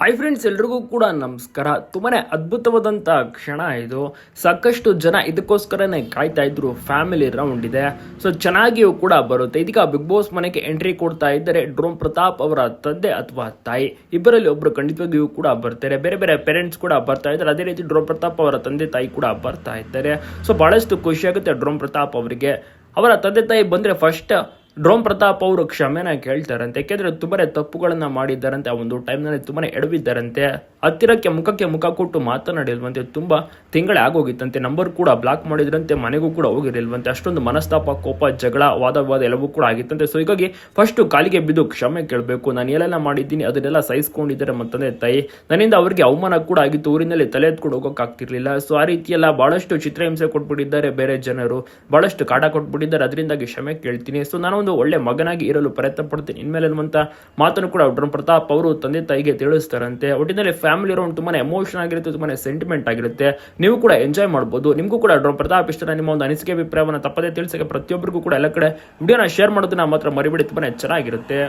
Hi friends ಎಲ್ರಿಗೂ ಕೂಡ ನಮಸ್ಕಾರ. ತುಂಬಾ ಅದ್ಭುತವಾದಂಥ ಕ್ಷಣ ಇದು. ಸಾಕಷ್ಟು ಜನ ಇದಕ್ಕೋಸ್ಕರನೇ ಕಾಯ್ತಾ ಇದ್ರು ಫ್ಯಾಮಿಲಿ ರೌಂಡ್ ಇದೆ. ಸೊ ಚೆನ್ನಾಗಿಯೂ ಕೂಡ ಬರುತ್ತೆ. ಇದೀಗ ಬಿಗ್ ಬಾಸ್ ಮನೆಗೆ ಎಂಟ್ರಿ ಕೊಡ್ತಾ ಇದ್ದರೆ. ಡ್ರೋಮ್ ಪ್ರತಾಪ್ ಅವರ ತಂದೆ ಅಥವಾ ತಾಯಿ. ಇಬ್ಬರಲ್ಲಿ ಒಬ್ಬರು ಖಂಡಿತವಾಗಿಯೂ ಕೂಡ ಬರ್ತಾರೆ. ಬೇರೆ ಬೇರೆ ಪೇರೆಂಟ್ಸ್ ಕೂಡ ಬರ್ತಾ ಇದ್ದಾರೆ. ಅದೇ ರೀತಿ ಡ್ರೋಮ್ ಪ್ರತಾಪ್ ಅವರ ತಂದೆ ತಾಯಿ ಕೂಡ ಬರ್ತಾ ಇದ್ದಾರೆ. ಸೊ ಬಹಳಷ್ಟು ಖುಷಿಯಾಗುತ್ತೆ ಡ್ರೋಮ್ ಪ್ರತಾಪ್ ಅವರಿಗೆ. ಅವರ ತಂದೆ ತಾಯಿ ಬಂದರೆ ಫಸ್ಟ್ ಡ್ರೋಮ್ ಪ್ರತಾಪ್ ಅವರು ಕ್ಷಮೆನ ಕೇಳ್ತಾರಂತೆ. ಯಾಕೆಂದ್ರೆ ತುಂಬಾನೇ ತಪ್ಪುಗಳನ್ನ ಮಾಡಿದ್ದಾರಂತೆ. ಆ ಒಂದು ಟೈಮ್ನಲ್ಲಿ ತುಂಬಾನೇ ಎಡವಿದ್ದಾರಂತೆ. ಹತ್ತಿರಕ್ಕೆ, ಮುಖಕ್ಕೆ ಮುಖ ಕೊಟ್ಟು ಮಾತನಾಡಿಲ್ವಂತೆ. ತುಂಬಾ ತಿಂಗಳೇ ಆಗೋಗಿತ್ತಂತೆ. ನಂಬರ್ ಕೂಡ ಬ್ಲಾಕ್ ಮಾಡಿದ್ರಂತೆ. ಮನೆಗೂ ಕೂಡ ಹೋಗಿರಲಿಲ್ವಂತೆ. ಅಷ್ಟೊಂದು ಮನಸ್ತಾಪ, ಕೋಪ, ಜಗಳ ವಾದ ವಿವಾದ ಎಲ್ಲವೂ ಕೂಡ ಆಗಿತ್ತಂತೆ. ಸೊ ಹೀಗಾಗಿ ಫಸ್ಟ್ ಕಾಲಿಗೆ ಬಿದ್ದು ಕ್ಷಮೆ ಕೇಳಬೇಕು. ನಾನು ಏನೆಲ್ಲ ಮಾಡಿದ್ದೀನಿ, ಅದನ್ನೆಲ್ಲ ಸಹಿಸ್ಕೊಂಡಿದ್ದಾರೆ ಮತ್ತಂದೆ ತಾಯಿ. ನನ್ನಿಂದ ಅವರಿಗೆ ಅವಮಾನ ಕೂಡ ಆಗಿತ್ತು. ಊರಿನಲ್ಲಿ ತಲೆ ಎತ್ಕೊಂಡು ಹೋಗೋಕ್ಕಾಗ್ತಿರ್ಲಿಲ್ಲ ಸೊ ಆ ರೀತಿಯೆಲ್ಲ ಬಹಳಷ್ಟು ಚಿತ್ರಹಿಂಸೆ ಕೊಟ್ಬಿಟ್ಟಿದ್ದಾರೆ ಬೇರೆ ಜನರು. ಬಹಳಷ್ಟು ಕಾಟ ಕೊಟ್ಬಿಟ್ಟಿದ್ದಾರೆ. ಅದರಿಂದಾಗಿ ಕ್ಷಮೆ ಕೇಳ್ತೀನಿ. ಸೊ ನಾನು ಒಂದು ಒಳ್ಳೆ ಮಗನಾಗಿ ಇರಲು ಪ್ರಯತ್ನ ಪಡ್ತೀನಿ. ಇನ್ಮೇಲೆ ಅನ್ನುವಂಥ ಮಾತನ್ನು ಕೂಡ ಡ್ರೋನ್ ಪ್ರತಾಪ್ ಅವರು ತಂದೆ ತಾಯಿಗೆ ತಿಳಿಸ್ತಾರಂತೆ. ಒಟ್ಟಿನಲ್ಲಿ ಫ್ಯಾಮಿಲಿ ರೌಂಡ್ ತುಂಬಾನೇ ಎಮೋಷನ್ ಆಗಿರುತ್ತೆ, ತುಂಬಾನೇ ಸೆಂಟಿಮೆಂಟ್ ಆಗಿರುತ್ತೆ. ನೀವು ಕೂಡ ಎಂಜಾಯ್ ಮಾಡ್ಬೋದು. ನಿಮಗೂ ಕೂಡ ಡ್ರೋನ್ ಪ್ರತಾಪ್ ಇಷ್ಟ ನಿಮ್ಮ ಒಂದು ಅನಿಸಿಕೆ, ಅಭಿಪ್ರಾಯವನ್ನು ತಪ್ಪದೇ ತಿಳಿಸಕ್ಕೆ ಪ್ರತಿಯೊಬ್ಬರಿಗೂ ಕೂಡ ಎಲ್ಲ ಕಡೆ ವಿಡಿಯೋನ ಶೇರ್ ಮಾಡೋದನ್ನ ಮಾತ್ರ ಮರಿಬೇಡಿ. ತುಂಬಾನೇ ಚೆನ್ನಾಗಿರುತ್ತೆ.